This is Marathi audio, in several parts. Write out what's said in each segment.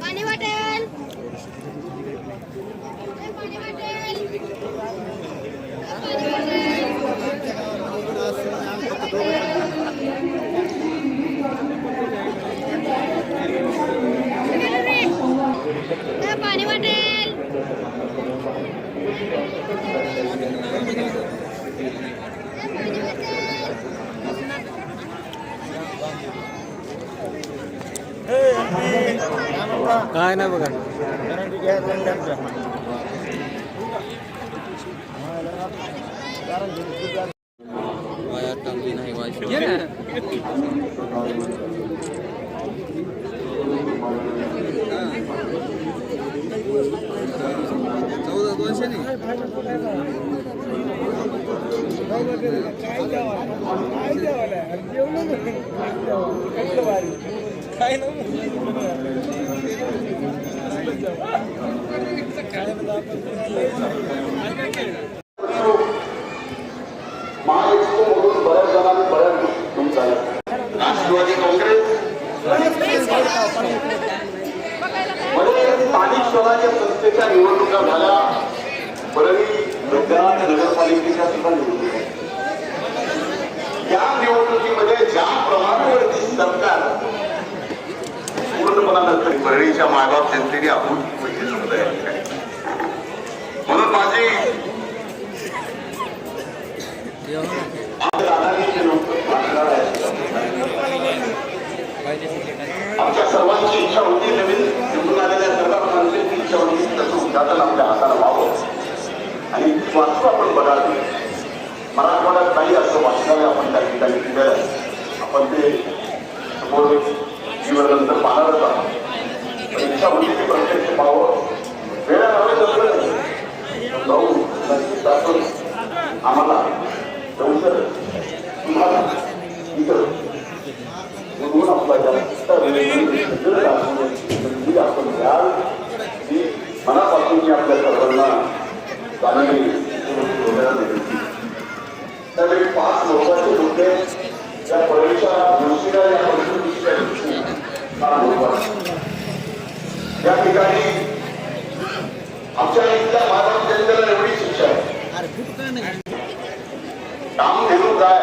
पाणी वाटेल. काय नाही बघा. वाया टांगली नाही वाय चौदा दोनशे नाही. महायुतीमधून बऱ्याच जणांनी बऱ्याच गोष्टी चालल्या राष्ट्रवादी काँग्रेस मध्ये स्थानिक स्वराज्य संस्थेच्या निवडणुका झाल्या. परळी वैद्यनाथ नगरपालिकेच्या सुद्धा निवडणुका या निवडणुकीमध्ये ज्या प्रमाणावरती सरकार पूर्णपणानं नंतर परळीच्या मायबाप जनतेने आपण म्हणून माझी आमच्या सर्वांची इच्छा होती नवीन निवडून आलेल्या सर्व माणसांची इच्छा होती त्याचं उद्घाटन आपल्या हाताला व्हावं. आणि वाचू आपण बघाल मराठवाड्यात नाही असं वाचनालय आपण त्या ठिकाणी केलं आपण ते समोर जीवनंतर पाहणारच आहोत. इच्छा होती की प्रत्यक्ष पाहावं. वेळा नव्हे तर जाऊ नक्कीच आपण आम्हाला लवकर तुम्हाला त्यावेळी पाच लोकांचे मुद्दे या परीक्षा दृष्टीला या परिस्थितीच्या दृष्टीने या ठिकाणी आमच्या इथल्या महाराज जनतेला एवढी शिक्षा आहे. काम घेऊन काय?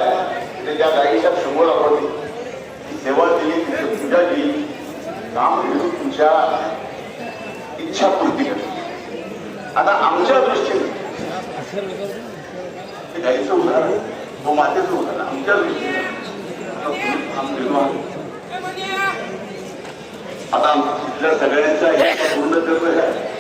म्हणजे ज्या गाईच्या समोर आपण सेवा दिली तिथे पूजा दिली. काम घेऊन तुमच्या इच्छा पूर्ती करते. आता आमच्या दृष्टीने गाईचं उदाहरण तो मातेचं उदाहरण आमच्या आता तुम्ही सगळ्यांचा पूर्ण करणं आहे